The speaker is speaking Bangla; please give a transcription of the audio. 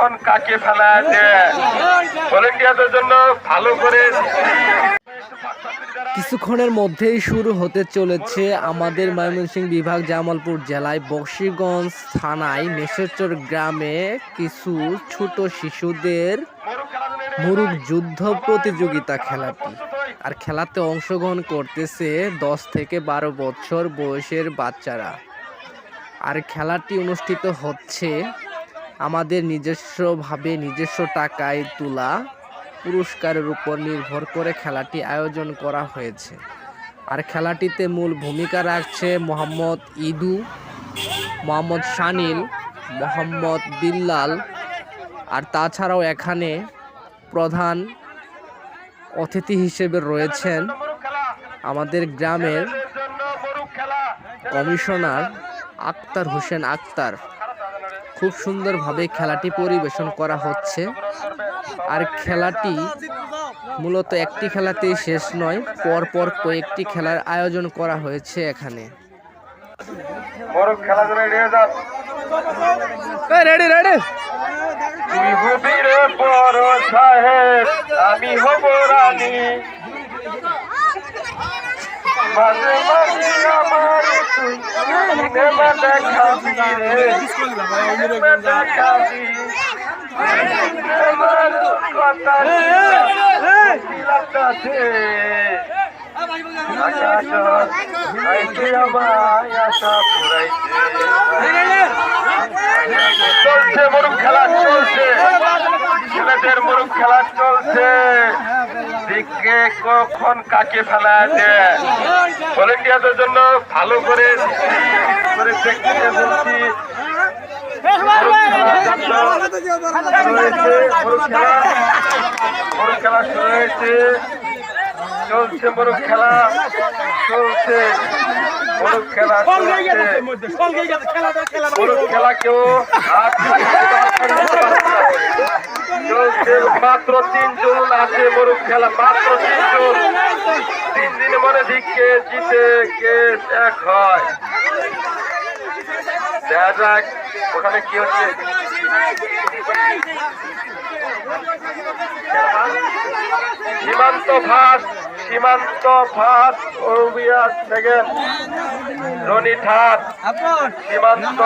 কখন কাকে ফেলা ভলেন্টিয়ারদের জন্য ভালো করে কিছুক্ষণের মধ্যেই শুরু হতে চলেছে আমাদের ময়মনসিংহ বিভাগ জামালপুর জেলায় বক্সিগঞ্জ থানায় মেশেরচর গ্রামে কিছু ছোট শিশুদের মুরুগ যুদ্ধ প্রতিযোগিতা খেলাটি। আর খেলাতে অংশগ্রহণ করতেছে দশ থেকে বারো বছর বয়সের বাচ্চারা। আর খেলাটি অনুষ্ঠিত হচ্ছে আমাদের নিজস্বভাবে নিজস্ব টাকায় তোলা পুরস্কারের উপর নির্ভর করে খেলাটি আয়োজন করা হয়েছে। আর খেলাটিতে মূল ভূমিকা রাখছে মোহাম্মদ ইদু, মোহাম্মদ শানিল, মোহাম্মদ বিল্লাল আর তাছাড়াও এখানে প্রধান অতিথি হিসেবে রয়েছেন আমাদের গ্রামের কমিশনার আক্তার হোসেন আক্তার। খুব সুন্দরভাবে খেলাটি পরিবেশন করা হচ্ছে। আর খেলাটি মূলত একটি খেলাতেই শেষ নয় পরপর কয়েকটি খেলার আয়োজন করা হয়েছে এখানে। রেডি রেডি আমি হব রানী। মাঝে মাঝে আমার খেলা চলছে। ছেলেদের মুরুখ খেলা চলছে। দিকে কখন কাকে ফেলা দেয় ভলেন্টিয়ারদের জন্য ভালো করে করে দেখতে বলছি খেলা শুরু হয়েছে চলছে মুরুখ খেলা চলছে মুরুখ খেলা চলছে। পুরো খেলা কেউ মাত্র তিনজন আছে মোরগ খেলা, মাত্র তিনজন তিন দিনে মনে দিকে জিতে, কে এক হয়। দেখা যাক, ওখানে কি হচ্ছে। সীমান্ত ভাস সীমান্ত ভাস অরবিয়া সেকেন্ড। রনি ঠাট সীমান্ত